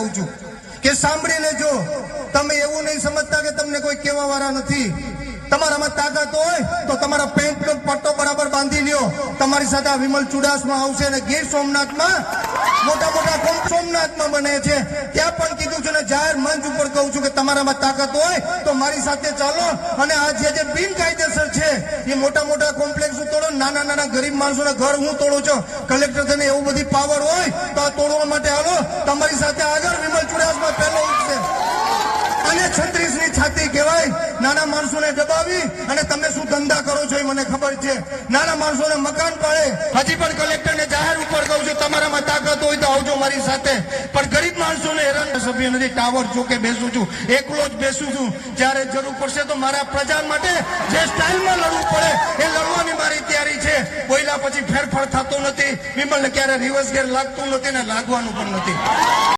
કહું છું કે સાંભળી લેજો તમે એવું નહીં સમજતા કે તમને કોઈ કહેવા વાળા નથી. તમારામાં તાકાત હોય તો તમારા પેન્ટ નો પટ્ટો બરાબર બાંધી લ્યો. તમારી સાથે વિમલ ચુડાસમાં આવશે અને ગીર સોમનાથમાં મોટા મોટા કુંભ સોમનાથમાં બને છે. ત્યાં પણ કીધું છે ને, જાહેર મંચ ઉપર કહું છું કે તમારામાં તાકાત હોય તો મારી સાથે ચાલો અને આ જે જે બિનકાયદેસર છે, એ મોટા મોટા કોમ્પ્લેક્સ તોડો, નાના નાના ગરીબ માણસોના ઘર હું તોડું છું. કલેક્ટર થઈને એવું બધી પાવર હોય તો આ તોડવા માટે હાલો. તમારી સાથે આગળ વિમલ ચુડાસમાં પહેલો ઉઠશે અને છત્રીસની છાતી કહેવાય નાના માણસોને દબાવી અને તમે શું ધંધા કરો છો એ મને ખબર છે. નાના માણસોને મકાન પાડે. હજી પણ કલેક્ટરને જાહેર ઉપર કહું છું, તમારામાં તાકાત હોય તો આવજો મારી સાથે. પણ ગરીબ માણસોને હેરાન સભ્ય નથી, ટાવર ચોકે બેસું છું, એકલો જ બેસું છું. જ્યારે જરૂર પડશે તો મારા પ્રજા માટે જે સ્ટાઇલમાં લડવું પડે, એ લડવાની મારી તૈયારી છે. કોઈના પછી ફેરફાર થતો નથી, વિમલને ક્યારે રિવર્સ ગેર લાગતું નથી ને લાગવાનું પણ નથી.